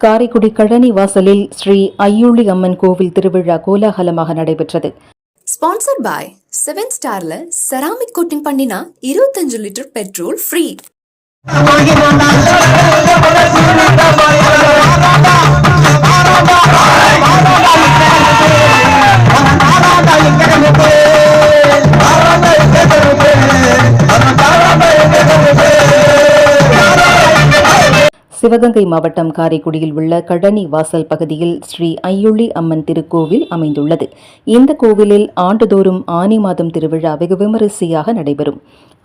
காரைக்குடி கழனி வாசலில் ஸ்ரீ ஐயூழி அம்மன் கோவில் திருவிழா கோலாகலமாக நடைபெற்றது. ஸ்பான்சர் பாய் செவன் ஸ்டார்ல செராமிக் கோட்டிங் பண்ணினா இருபத்தஞ்சு லிட்டர் பெட்ரோல் ஃப்ரீ சிவகங்கை மாவட்டம் காரைக்குடியில் உள்ள கழனி வாசல் பகுதியில் ஸ்ரீ ஐயுள்ளி அம்மன் திருக்கோவில் அமைந்துள்ளது. இந்த கோவிலில் ஆண்டுதோறும் ஆனி மாதம் திருவிழா வெகு விமரிசையாக நடைபெறும்.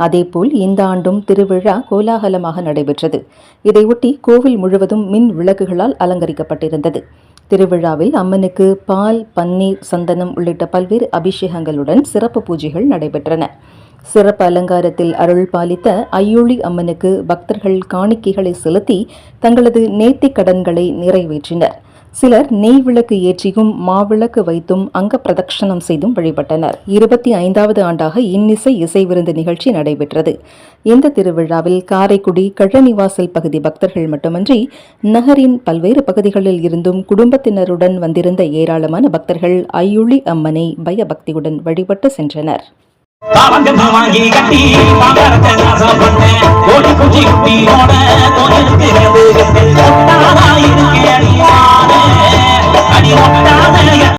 அதேபோல் இந்த ஆண்டும் திருவிழா கோலாகலமாக நடைபெற்றது. இதையொட்டி கோவில் முழுவதும் மின் விளக்குகளால் அலங்கரிக்கப்பட்டிருந்தது. திருவிழாவில் அம்மனுக்கு பால் பன்னீர் சந்தனம் உள்ளிட்ட பல்வேறு அபிஷேகங்களுடன் சிறப்பு பூஜைகள் நடைபெற்றன. சிறப்பு அலங்காரத்தில் அருள் பாலித்த ஐயோளி அம்மனுக்கு பக்தர்கள் காணிக்கைகளை செலுத்தி தங்களது நேர்த்திக் கடன்களை நிறைவேற்றினர். சிலர் நெய் விளக்கு ஏற்றியும் மாவிளக்கு வைத்தும் அங்க பிரதட்சணம் செய்தும் வழிபட்டனர். இருபத்தி ஐந்தாவது ஆண்டாக இன்னிசை இசை விருந்து நிகழ்ச்சி நடைபெற்றது. இந்த திருவிழாவில் காரைக்குடி கழனிவாசல் பகுதி பக்தர்கள் மட்டுமன்றி நகரின் பல்வேறு பகுதிகளில் இருந்தும் குடும்பத்தினருடன் வந்திருந்த ஏராளமான பக்தர்கள் ஐயுளி அம்மனை பயபக்தியுடன் வழிபட்டு சென்றனர். காவங்கன்னு வாங்கி கட்டி பாங்கறத நாசம் பண்ணேன் ஓடி குச்சி குட்டியோட